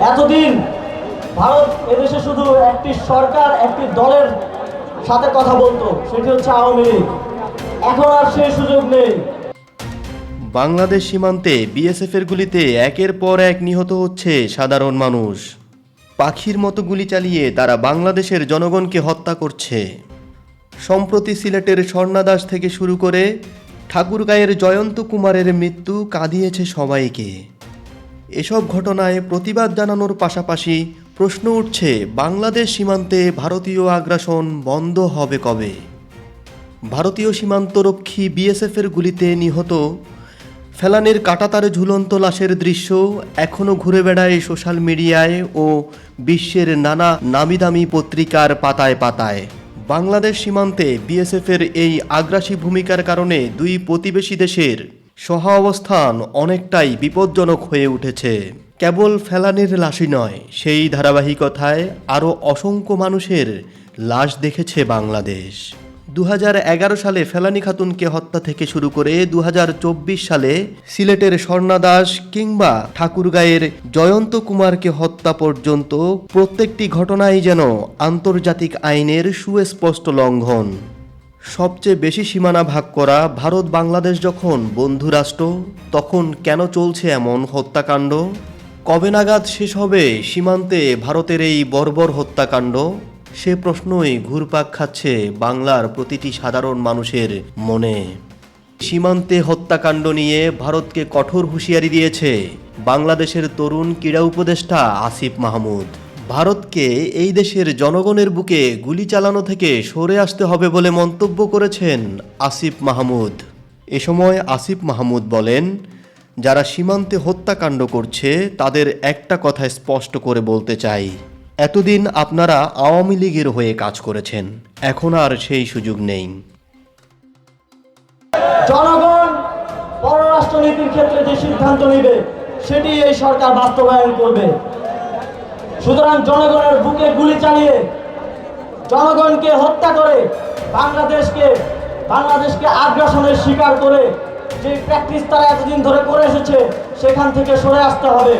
এতদিন ভারত এদেশে শুধু একটি সরকার, একটি দলের সাথে কথা বলতো, সেটি হচ্ছে আওয়ামী লীগ। এখন আর সেই সুযোগ নেই। বাংলাদেশ সীমান্তে বিএসএফের গুলিতে একের পর এক নিহত হচ্ছে সাধারণ মানুষ। পাখির মতো গুলি চালিয়ে তারা বাংলাদেশের জনগণকে হত্যা করছে। সম্প্রতি সিলেটের স্বর্ণাদাস থেকে শুরু করে ঠাকুরগাঁয়ের জয়ন্ত কুমারের মৃত্যু কাঁদিয়েছে সবাইকে। এসব ঘটনায় প্রতিবাদ জানানোর পাশাপাশি প্রশ্ন উঠছে, বাংলাদেশ সীমান্তে ভারতীয় আগ্রাসন বন্ধ হবে কবে? ভারতীয় সীমান্তরক্ষী বিএসএফের গুলিতে নিহত। ফেলানের কাটাতারে ঝুলন্ত লাশের দৃশ্য এখনও ঘুরে বেড়ায় সোশ্যাল মিডিয়ায় ও বিশ্বের নানা নামিদামি পত্রিকার পাতায় পাতায়। বাংলাদেশ সীমান্তে বিএসএফের এই আগ্রাসী ভূমিকার কারণে দুই প্রতিবেশী দেশের সহাবস্থান অনেকটাই বিপজ্জনক হয়ে উঠেছে। কেবল ফেলানির লাশই নয়, সেই ধারাবাহিকতায় আরও অসংখ্য মানুষের লাশ দেখেছে বাংলাদেশ। দু হাজার এগারো সালে ফেলানি খাতুনকে হত্যা থেকে শুরু করে দু হাজার চব্বিশ সালে সিলেটের স্বর্ণা দাস কিংবা ঠাকুরগাঁয়ের জয়ন্ত কুমারকে হত্যা পর্যন্ত প্রত্যেকটি ঘটনাই যেন আন্তর্জাতিক আইনের সুস্পষ্ট লঙ্ঘন। সবচেয়ে বেশি সীমানা ভাগ করা ভারত বাংলাদেশ যখন বন্ধু রাষ্ট্র, তখন কেন চলছে এমন হত্যাকাণ্ড? কবে নাগাদ শেষ হবে সীমান্তে ভারতের এই বর্বর হত্যাকাণ্ড? সে প্রশ্নই ঘুরপাক খাচ্ছে বাংলার প্রতিটি সাধারণ মানুষের মনে। সীমান্তে হত্যাকাণ্ড নিয়ে ভারতকে কঠোর হুঁশিয়ারি দিয়েছে বাংলাদেশের তরুণ ক্রীড়া উপদেষ্টা আসিফ মাহমুদ। ভারতকে এই দেশের জনগণের বুকে গুলি চালানো থেকে সরে আসতে হবে বলে মন্তব্য করেছেন আসিফ মাহমুদ। এ সময় আসিফ মাহমুদ বলেন, যারা সীমান্তে হত্যাকাণ্ড করছে, তাদের একটা কথা স্পষ্ট করে বলতে চাই। এতদিন আপনারা আওয়ামী লীগের হয়ে কাজ করেছেন, এখন আর সেই সুযোগ নেই। জনগণ পররাষ্ট্রনীতির ক্ষেত্রে যে সিদ্ধান্ত নেবে, সেটি এই সরকার বাস্তবায়ন করবে। সুতরাং জনগণের বুকে গুলি চালিয়ে জনগণকে হত্যা করে বাংলাদেশকে বাংলাদেশকে আগ্রাসনের শিকার করে যে প্র্যাকটিস তারা এতদিন ধরে করে এসেছে, সেখান থেকে সরে আসতে হবে।